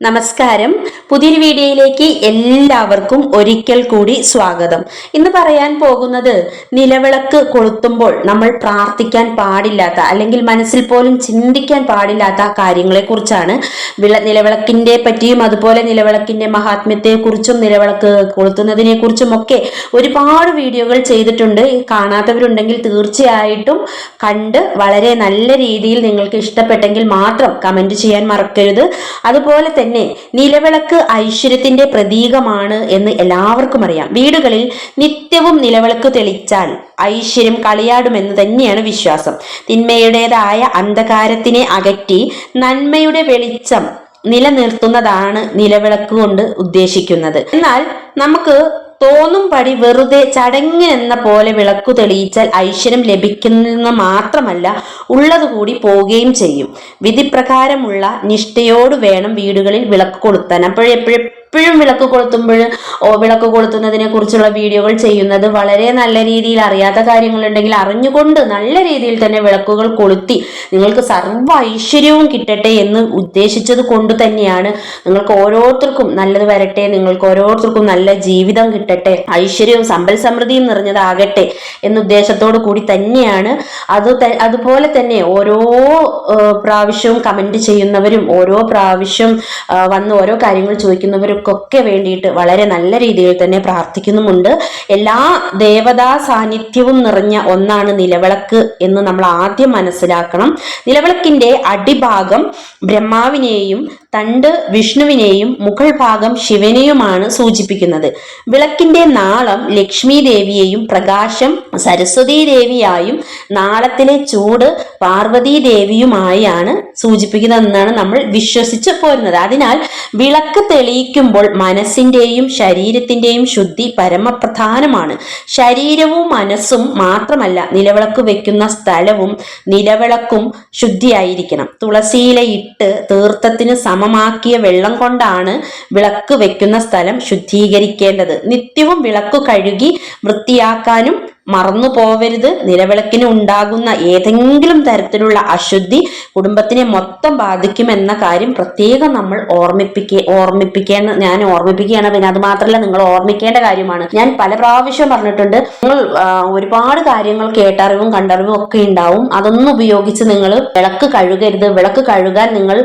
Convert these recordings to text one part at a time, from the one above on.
നമസ്കാരം. പുതിയൊരു വീഡിയോയിലേക്ക് എല്ലാവർക്കും ഒരിക്കൽ കൂടി സ്വാഗതം. ഇന്ന് പറയാൻ പോകുന്നത് നിലവിളക്ക് കൊളുത്തുമ്പോൾ നമ്മൾ പ്രാർത്ഥിക്കാൻ പാടില്ലാത്ത അല്ലെങ്കിൽ മനസ്സിൽ പോലും ചിന്തിക്കാൻ പാടില്ലാത്ത കാര്യങ്ങളെ കുറിച്ചാണ് വിള നിലവിളക്കിന്റെ പറ്റിയും അതുപോലെ നിലവിളക്കിന്റെ മഹാത്മ്യത്തെ കുറിച്ചും നിലവിളക്ക് കൊളുത്തുന്നതിനെ കുറിച്ചും ഒക്കെ ഒരുപാട് വീഡിയോകൾ ചെയ്തിട്ടുണ്ട്. കാണാത്തവരുണ്ടെങ്കിൽ തീർച്ചയായിട്ടും കണ്ട് വളരെ നല്ല രീതിയിൽ നിങ്ങൾക്ക് ഇഷ്ടപ്പെട്ടെങ്കിൽ മാത്രം കമന്റ് ചെയ്യാൻ മറക്കരുത്. അതുപോലെ തന്നെ നിലവിളക്ക് ഐശ്വര്യത്തിന്റെ പ്രതീകമാണ് എന്ന് എല്ലാവർക്കും അറിയാം. വീടുകളിൽ നിത്യവും നിലവിളക്ക് തെളിച്ചാൽ ഐശ്വര്യം കളിയാടുമെന്ന് തന്നെയാണ് വിശ്വാസം. തിന്മയുടേതായ അന്ധകാരത്തിനെ അകറ്റി നന്മയുടെ വെളിച്ചം നിലനിർത്തുന്നതാണ് നിലവിളക്ക് കൊണ്ട് ഉദ്ദേശിക്കുന്നത്. എന്നാൽ നമുക്ക് തോന്നും പടി വെറുതെ ചടങ്ങിനെന്ന പോലെ വിളക്കു തെളിയിച്ചാൽ ഐശ്വര്യം ലഭിക്കുന്ന മാത്രമല്ല ഉള്ളതുകൂടി പോവുകയും ചെയ്യും. വിധിപ്രകാരമുള്ള നിഷ്ഠയോട് വേണം വീടുകളിൽ വിളക്ക് കൊളുത്താൻ. അപ്പോഴെപ്പോഴും എപ്പോഴും വിളക്ക് കൊളുത്തുമ്പോൾ വിളക്ക് കൊളുത്തുന്നതിനെ കുറിച്ചുള്ള വീഡിയോകൾ ചെയ്യുന്നത് വളരെ നല്ല രീതിയിൽ അറിയാത്ത കാര്യങ്ങളുണ്ടെങ്കിൽ അറിഞ്ഞുകൊണ്ട് നല്ല രീതിയിൽ തന്നെ വിളക്കുകൾ കൊളുത്തി നിങ്ങൾക്ക് സർവ ഐശ്വര്യവും കിട്ടട്ടെ എന്ന് ഉദ്ദേശിച്ചത് കൊണ്ട് തന്നെയാണ്. നിങ്ങൾക്ക് ഓരോരുത്തർക്കും നല്ലത് വരട്ടെ നിങ്ങൾക്ക് ഓരോരുത്തർക്കും നല്ല ജീവിതം കിട്ടട്ടെ ഐശ്വര്യവും സമ്പൽ സമൃദ്ധിയും നിറഞ്ഞതാകട്ടെ എന്ന ഉദ്ദേശത്തോടു കൂടി തന്നെയാണ്. അത് അതുപോലെ തന്നെ ഓരോ പ്രാവശ്യവും കമന്റ് ചെയ്യുന്നവരും ഓരോ പ്രാവശ്യം വന്ന് ഓരോ കാര്യങ്ങൾ ചോദിക്കുന്നവർക്കൊക്കെ വേണ്ടിയിട്ട് വളരെ നല്ല രീതിയിൽ തന്നെ പ്രാർത്ഥിക്കുന്നുമുണ്ട്. എല്ലാ ദേവതാ സാന്നിധ്യവും നിറഞ്ഞ ഒന്നാണ് നിലവിളക്ക് എന്ന് നമ്മൾ ആദ്യം മനസ്സിലാക്കണം. നിലവിളക്കിന്റെ അടിഭാഗം ബ്രഹ്മാവിനെയും തണ്ട് വിഷ്ണുവിനെയും മുകൾ ഭാഗം ശിവനെയുമാണ് സൂചിപ്പിക്കുന്നത്. വിളക്കിന്റെ നാളം ലക്ഷ്മി ദേവിയെയും പ്രകാശം സരസ്വതി ദേവിയായും നാളത്തിലെ ചൂട് പാർവതി ദേവിയുമായാണ് സൂചിപ്പിക്കുന്നതെന്നാണ് നമ്മൾ വിശ്വസിച്ച് പോരുന്നത്. അതിനാൽ വിളക്ക് തെളിയിക്കുമ്പോൾ മനസ്സിന്റെയും ശരീരത്തിന്റെയും ശുദ്ധി പരമപ്രധാനമാണ്. ശരീരവും മനസ്സും മാത്രമല്ല നിലവിളക്ക് വെക്കുന്ന സ്ഥലവും നിലവിളക്കും ശുദ്ധിയായിരിക്കണം. തുളസിയിലയിട്ട് തീർത്ഥത്തിന് സമമാക്കിയ വെള്ളം കൊണ്ടാണ് വിളക്ക് വെക്കുന്ന സ്ഥലം ശുദ്ധീകരിക്കേണ്ടത്. നിത്യവും വിളക്ക് കഴുകി വൃത്തിയാക്കാനും മറന്നു പോവരുത്. നിലവിളക്കിന് ഉണ്ടാകുന്ന ഏതെങ്കിലും തരത്തിലുള്ള അശുദ്ധി കുടുംബത്തിനെ മൊത്തം ബാധിക്കുമെന്ന കാര്യം പ്രത്യേകം നമ്മൾ ഓർമ്മിപ്പിക്കുക ഓർമ്മിപ്പിക്കേണ്ട ഞാൻ ഓർമ്മിപ്പിക്കുകയാണ്. പിന്നെ അത് മാത്രമല്ല നിങ്ങൾ ഓർമ്മിക്കേണ്ട കാര്യമാണ്. ഞാൻ പല പ്രാവശ്യം പറഞ്ഞിട്ടുണ്ട് നിങ്ങൾ ഒരുപാട് കാര്യങ്ങൾ കേട്ടറിവും കണ്ടറിവും ഒക്കെ ഉണ്ടാവും. അതൊന്നും ഉപയോഗിച്ച് നിങ്ങൾ വിളക്ക് കഴുകരുത്. വിളക്ക് കഴുകാൻ നിങ്ങൾ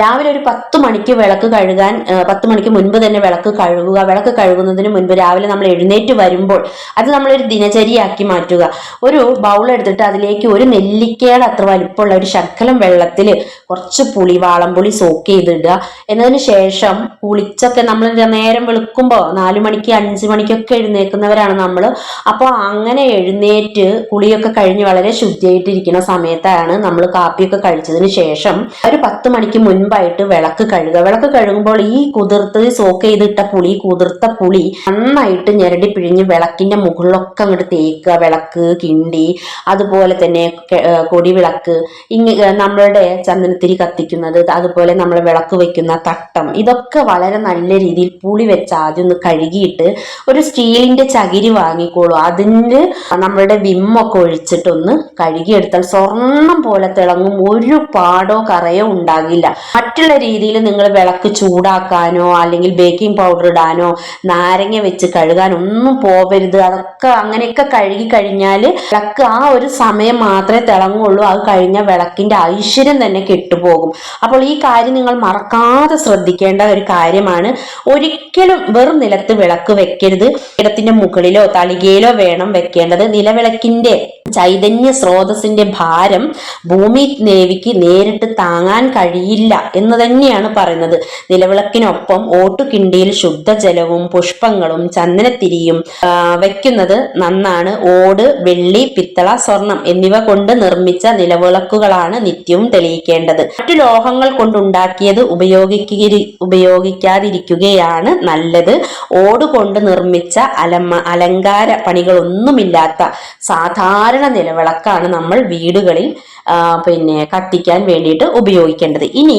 രാവിലെ ഒരു പത്ത് മണിക്ക് വിളക്ക് കഴുകാൻ പത്ത് മണിക്ക് മുൻപ് തന്നെ വിളക്ക് കഴുകുക. വിളക്ക് കഴുകുന്നതിന് മുൻപ് രാവിലെ നമ്മൾ എഴുന്നേറ്റ് വരുമ്പോൾ അത് നമ്മളൊരു ദിനചര്യയാക്കി മാറ്റുക. ഒരു ബൗൾ എടുത്തിട്ട് അതിലേക്ക് ഒരു നെല്ലിക്കയുടെ അത്ര വലിപ്പമുള്ള ഒരു ശക്കലം വെള്ളത്തിൽ കുറച്ച് പുളി വാളംപുളി സോക്ക് ചെയ്തിടുക. എന്നതിന് ശേഷം കുളിച്ചൊക്കെ നമ്മൾ നേരം വെളുക്കുമ്പോൾ നാലു മണിക്ക് അഞ്ച് മണിക്കൊക്കെ എഴുന്നേൽക്കുന്നവരാണ് നമ്മൾ അപ്പോൾ അങ്ങനെ എഴുന്നേറ്റ് കുളിയൊക്കെ കഴിഞ്ഞ് വളരെ ശുദ്ധിയായിട്ടിരിക്കുന്ന സമയത്താണ് നമ്മൾ കാപ്പിയൊക്കെ കഴിച്ചതിന് ശേഷം ഒരു പത്ത് മണിക്ക് മുൻപായിട്ട് വിളക്ക് കഴുകുക. വിളക്ക് കഴുകുമ്പോൾ ഈ കുതിർത്ത് സോക്ക് ചെയ്തിട്ട പുളി കുതിർത്ത പുളി നന്നായിട്ട് ഞെരടി പിഴിഞ്ഞ് വിളക്കിന്റെ മുകളിലൊക്കെ അങ്ങോട്ട് തേക്കുക. വിളക്ക് കിണ്ടി അതുപോലെ തന്നെ കൊടി വിളക്ക് ഇങ്ങ നമ്മളുടെ നമ്മളുടെ ചന്ദനത്തിരി കത്തിക്കുന്നത് അതുപോലെ നമ്മൾ വിളക്ക് വെക്കുന്ന തട്ടം ഇതൊക്കെ വളരെ നല്ല രീതിയിൽ പുളി വെച്ച് ആദ്യം ഒന്ന് കഴുകിയിട്ട് ഒരു സ്റ്റീലിന്റെ ചകിരി വാങ്ങിക്കോളൂ. അതിന് നമ്മളുടെ വിമ്മൊക്കെ ഒഴിച്ചിട്ടൊന്ന് കഴുകിയെടുത്താൽ സ്വർണം പോലെ തിളങ്ങും ഒരു പാടോ കറയോ ഉണ്ടാകില്ല. മറ്റുള്ള രീതിയിൽ നിങ്ങൾ വിളക്ക് ചൂടാക്കാനോ അല്ലെങ്കിൽ ബേക്കിംഗ് പൗഡർ ഇടാനോ നാരങ്ങ വെച്ച് കഴുകാനോ ഒന്നും പോവരുത്. അതൊക്കെ അങ്ങനെയൊക്കെ കഴുകി കഴിഞ്ഞാൽ വിളക്ക് ആ ഒരു സമയം മാത്രമേ തിളങ്ങുള്ളൂ. അത് കഴിഞ്ഞ വിളക്കിന്റെ ഐശ്വര്യം തന്നെ കെട്ടുപോകും അപ്പോൾ ഈ കാര്യം നിങ്ങൾ മറക്കാതെ ശ്രദ്ധിക്കേണ്ട ഒരു കാര്യമാണ്. ഒരിക്കലും വെറും നിലത്ത് വിളക്ക് വെക്കരുത്. ഇടത്തിന്റെ മുകളിലോ തളികയിലോ വേണം വെക്കേണ്ടത്. നിലവിളക്കിന്റെ ചൈതന്യ സ്രോതസ്സിന്റെ ഭാരം ഭൂമി ദേവിക്ക് നേരിട്ട് താങ്ങാൻ കഴിയില്ല എന്ന് തന്നെയാണ് പറയുന്നത്. നിലവിളക്കിനൊപ്പം ഓട്ടുകിണ്ടിയിൽ ശുദ്ധജലവും പുഷ്പങ്ങളും ചന്ദനത്തിരിയും വയ്ക്കുന്നത് നന്നാണ്. ഓട് വെള്ളി പിത്തള സ്വർണം എന്നിവ കൊണ്ട് നിർമ്മിച്ച നിലവിളക്കുകളാണ് നിത്യവും തെളിയിക്കേണ്ടത്. മറ്റു ലോഹങ്ങൾ കൊണ്ടുണ്ടാക്കിയത് ഉപയോഗിക്കുക ഉപയോഗിക്കാതിരിക്കുകയാണ് നല്ലത്. ഓട് കൊണ്ട് നിർമ്മിച്ച അലമ അലങ്കാര പണികളൊന്നുമില്ലാത്ത സാധാരണ നിലവിളക്കാണ് നമ്മൾ വീടുകളിൽ പിന്നെ കത്തിക്കാൻ വേണ്ടിയിട്ട് ഉപയോഗിക്കേണ്ടത്. ഇനി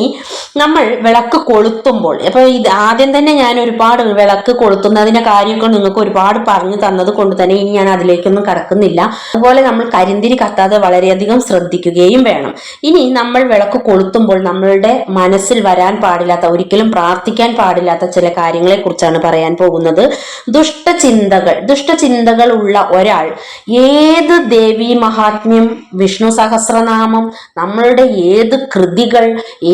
നമ്മൾ വിളക്ക് കൊളുത്തുമ്പോൾ ഇപ്പൊ ഇത് ആദ്യം തന്നെ ഞാൻ ഒരുപാട് വിളക്ക് കൊളുത്തുന്നതിന്റെ കാര്യമൊക്കെ നിങ്ങൾക്ക് ഒരുപാട് പറഞ്ഞു തന്നത് കൊണ്ട് തന്നെ ഇനി ഞാൻ അതിലേക്കൊന്നും കടക്കുന്നില്ല. അതുപോലെ നമ്മൾ കരിന്തിരി കത്താതെ വളരെയധികം ശ്രദ്ധിക്കുകയും വേണം. ഇനി നമ്മൾ വിളക്ക് കൊളുത്തുമ്പോൾ നമ്മളുടെ മനസ്സിൽ വരാൻ പാടില്ലാത്ത ഒരിക്കലും പ്രാർത്ഥിക്കാൻ പാടില്ലാത്ത ചില കാര്യങ്ങളെ കുറിച്ചാണ് പറയാൻ പോകുന്നത്. ദുഷ്ടചിന്തകൾ ദുഷ്ടചിന്തകൾ ഉള്ള ഒരാൾ ഏത് ദേവി മഹാത്മ്യം വിഷ്ണു സഹസ്രനാമം നമ്മളുടെ ഏത് കൃതികൾ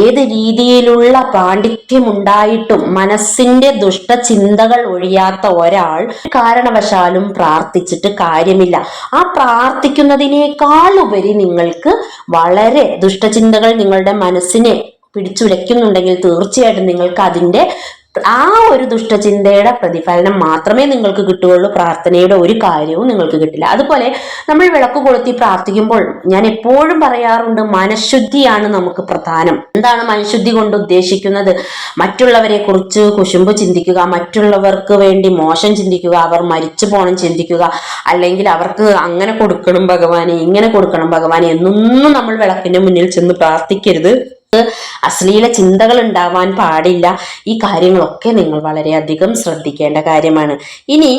ഏത് രീതിയിലുള്ള പാണ്ഡിത്യം ഉണ്ടായിട്ടും മനസ്സിന്റെ ദുഷ്ടചിന്തകൾ ഒഴിയാത്ത ഒരാൾ കാരണവശാലും പ്രാർത്ഥിച്ചിട്ട് കാര്യമില്ല. ആ പ്രാർത്ഥിക്കുന്നതിനേക്കാൾ ഉപരി നിങ്ങൾക്ക് വളരെ ദുഷ്ടചിന്തകൾ നിങ്ങളുടെ മനസ്സിനെ പിടിച്ചുലയ്ക്കുന്നുണ്ടെങ്കിൽ തീർച്ചയായിട്ടും നിങ്ങൾക്ക് അതിന്റെ ആ ഒരു ദുഷ്ടചിന്തയുടെ പ്രതിഫലനം മാത്രമേ നിങ്ങൾക്ക് കിട്ടുകയുള്ളൂ. പ്രാർത്ഥനയുടെ ഒരു കാര്യവും നിങ്ങൾക്ക് കിട്ടില്ല. അതുപോലെ നമ്മൾ വിളക്ക് കൊളുത്തി പ്രാർത്ഥിക്കുമ്പോൾ ഞാൻ എപ്പോഴും പറയാറുണ്ട് മനഃശുദ്ധിയാണ് നമുക്ക് പ്രധാനം. എന്താണ് മനഃശുദ്ധി കൊണ്ട് ഉദ്ദേശിക്കുന്നത്? മറ്റുള്ളവരെ കുറിച്ച് കുശുമ്പ് ചിന്തിക്കുക മറ്റുള്ളവർക്ക് വേണ്ടി മോശം ചിന്തിക്കുക അവർ മരിച്ചു പോകണം ചിന്തിക്കുക അല്ലെങ്കിൽ അവർക്ക് അങ്ങനെ കൊടുക്കണം ഭഗവാനെ ഇങ്ങനെ കൊടുക്കണം ഭഗവാനെ എന്നൊന്നും നമ്മൾ വിളക്കിന്റെ മുന്നിൽ ചെന്ന് പ്രാർത്ഥിക്കരുത്. അശ്ലീല ചിന്തകൾ ഉണ്ടാവാൻ പാടില്ല. ഈ കാര്യങ്ങളൊക്കെ നിങ്ങൾ വളരെയധികം ശ്രദ്ധിക്കേണ്ട കാര്യമാണ്. ഇനി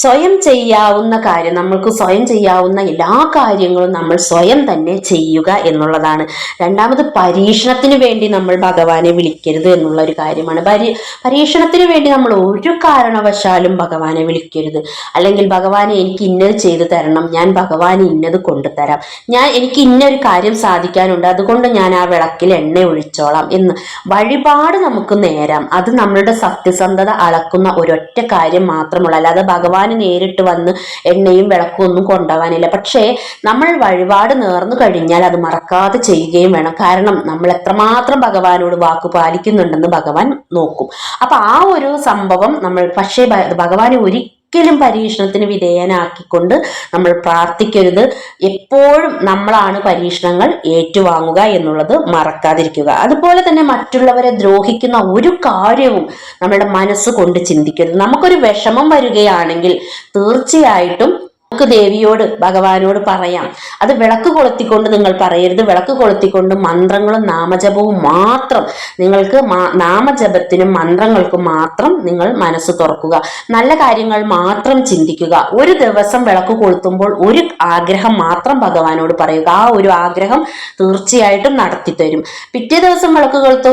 സ്വയം ചെയ്യാവുന്ന കാര്യം നമ്മൾക്ക് സ്വയം ചെയ്യാവുന്ന എല്ലാ കാര്യങ്ങളും നമ്മൾ സ്വയം തന്നെ ചെയ്യുക എന്നുള്ളതാണ്. രണ്ടാമത് പരീക്ഷണത്തിന് വേണ്ടി നമ്മൾ ഭഗവാനെ വിളിക്കരുത് എന്നുള്ള ഒരു കാര്യമാണ്. പരീ പരീക്ഷണത്തിന് വേണ്ടി നമ്മൾ ഒരു കാരണവശാലും ഭഗവാനെ വിളിക്കരുത്. അല്ലെങ്കിൽ ഭഗവാനെ എനിക്ക് ഇന്നത് ചെയ്തു തരണം ഞാൻ ഭഗവാന് ഇന്നത് കൊണ്ടുതരാം ഞാൻ എനിക്ക് ഇന്നൊരു കാര്യം സാധിക്കാനുണ്ട് അതുകൊണ്ട് ഞാൻ ആ വിളക്കിൽ എണ്ണ ഒഴിച്ചോളാം എന്ന് വഴിപാട് നമുക്ക് നേരാം. അത് നമ്മളുടെ സത്യസന്ധത അളക്കുന്ന ഒരൊറ്റ കാര്യം മാത്രമുള്ള. അല്ലാതെ ഭഗവാൻ നേരിട്ട് വന്ന് എണ്ണയും വിളക്കും ഒന്നും കൊണ്ടുപോകാനില്ല പക്ഷേ നമ്മൾ വഴിപാട് നേർന്നു കഴിഞ്ഞാൽ അത് മറക്കാതെ ചെയ്യുകയും വേണം. കാരണം നമ്മൾ എത്രമാത്രം ഭഗവാനോട് വാക്ക് പാലിക്കുന്നുണ്ടെന്ന് ഭഗവാൻ നോക്കും. അപ്പൊ ആ ഒരു സംഭവം നമ്മൾ പക്ഷേ ഭഗവാനെ ഒരിക്കലും പരീക്ഷണത്തിന് വിധേയനാക്കിക്കൊണ്ട് നമ്മൾ പ്രാർത്ഥിക്കരുത്. എപ്പോഴും നമ്മളാണ് പരീക്ഷണങ്ങൾ ഏറ്റുവാങ്ങുക എന്നുള്ളത് മറക്കാതിരിക്കുക. അതുപോലെ തന്നെ മറ്റുള്ളവരെ ദ്രോഹിക്കുന്ന ഒരു കാര്യവും നമ്മുടെ മനസ്സ് കൊണ്ട് ചിന്തിക്കരുത്. നമുക്കൊരു വിഷമം വരികയാണെങ്കിൽ തീർച്ചയായിട്ടും നമുക്ക് ദേവിയോട് ഭഗവാനോട് പറയാം. അത് വിളക്ക് കൊളുത്തിക്കൊണ്ട് നിങ്ങൾ പറയരുത്. വിളക്ക് കൊളുത്തിക്കൊണ്ട് മന്ത്രങ്ങളും നാമജപവും മാത്രം നിങ്ങൾക്ക് നാമജപത്തിനും മന്ത്രങ്ങൾക്കും മാത്രം നിങ്ങൾ മനസ്സ് തുറക്കുക. നല്ല കാര്യങ്ങൾ മാത്രം ചിന്തിക്കുക. ഒരു ദിവസം വിളക്ക് കൊളുത്തുമ്പോൾ ഒരു ആഗ്രഹം മാത്രം ഭഗവാനോട് പറയുക. ആ ഒരു ആഗ്രഹം തീർച്ചയായിട്ടും നടത്തി തരും പിറ്റേ ദിവസം വിളക്ക് കൊളുത്തു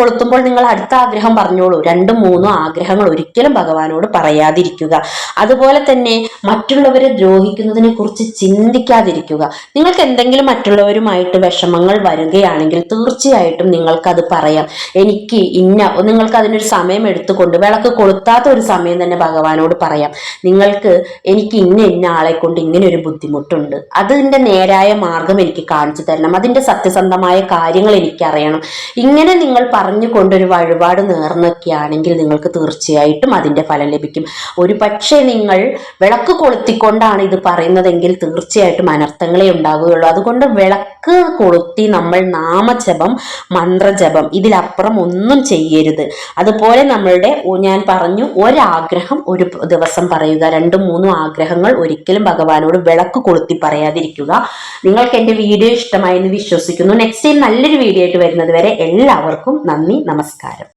കൊളുത്തുമ്പോൾ നിങ്ങൾ അടുത്ത ആഗ്രഹം പറഞ്ഞോളൂ. രണ്ടും മൂന്നും ആഗ്രഹങ്ങൾ ഒരിക്കലും ഭഗവാനോട് പറയാതിരിക്കുക. അതുപോലെ തന്നെ മറ്റുള്ളവരെ ദ്രോഹിക്കുന്നതിനെ കുറിച്ച് ചിന്തിക്കാതിരിക്കുക. നിങ്ങൾക്ക് എന്തെങ്കിലും മറ്റുള്ളവരുമായിട്ട് വിഷമങ്ങൾ വരികയാണെങ്കിൽ തീർച്ചയായിട്ടും നിങ്ങൾക്കത് പറയാം. എനിക്ക് ഇന്ന നിങ്ങൾക്ക് അതിനൊരു സമയം എടുത്തുകൊണ്ട് വിളക്ക് കൊളുത്താത്ത ഒരു സമയം തന്നെ ഭഗവാനോട് പറയാം. നിങ്ങൾക്ക് എനിക്ക് ഇന്ന ഇന്ന ആളെ കൊണ്ട് ഇങ്ങനെ ഒരു ബുദ്ധിമുട്ടുണ്ട്. അതിന്റെ നേരായ മാർഗം എനിക്ക് കാണിച്ചു തരണം. അതിന്റെ സത്യസന്ധമായ കാര്യങ്ങൾ എനിക്കറിയണം ഇങ്ങനെ നിങ്ങൾ പറഞ്ഞു കൊണ്ടൊരു വഴിപാട് നേർന്നൊക്കെയാണെങ്കിൽ നിങ്ങൾക്ക് തീർച്ചയായിട്ടും അതിന്റെ ഫലം ലഭിക്കും. ഒരു പക്ഷേ നിങ്ങൾ വിളക്ക് കൊളുത്തിക്കൊണ്ടാണ് ഇത് പറയുന്നതെങ്കിൽ തീർച്ചയായിട്ടും അനർത്ഥങ്ങളെ ഉണ്ടാവുകയുള്ളൂ. അതുകൊണ്ട് വിളക്ക് കൊളുത്തി നമ്മൾ നാമജപം മന്ത്രജപം ഇതിലപ്പുറം ഒന്നും ചെയ്യരുത്. അതുപോലെ നമ്മളുടെ ഞാൻ പറഞ്ഞു ഒരാഗ്രഹം ഒരു ദിവസം പറയുക. രണ്ടും മൂന്നും ആഗ്രഹങ്ങൾ ഒരിക്കലും ഭഗവാനോട് വിളക്ക് കൊളുത്തി പറയാതിരിക്കുക. നിങ്ങൾക്ക് എന്റെ വീഡിയോ ഇഷ്ടമായി എന്ന് വിശ്വസിക്കുന്നു. നെക്സ്റ്റ് ടൈം നല്ലൊരു വീഡിയോ ആയിട്ട് വരുന്നത് വരെ എല്ലാവർക്കും നന്ദി നമസ്കാരം.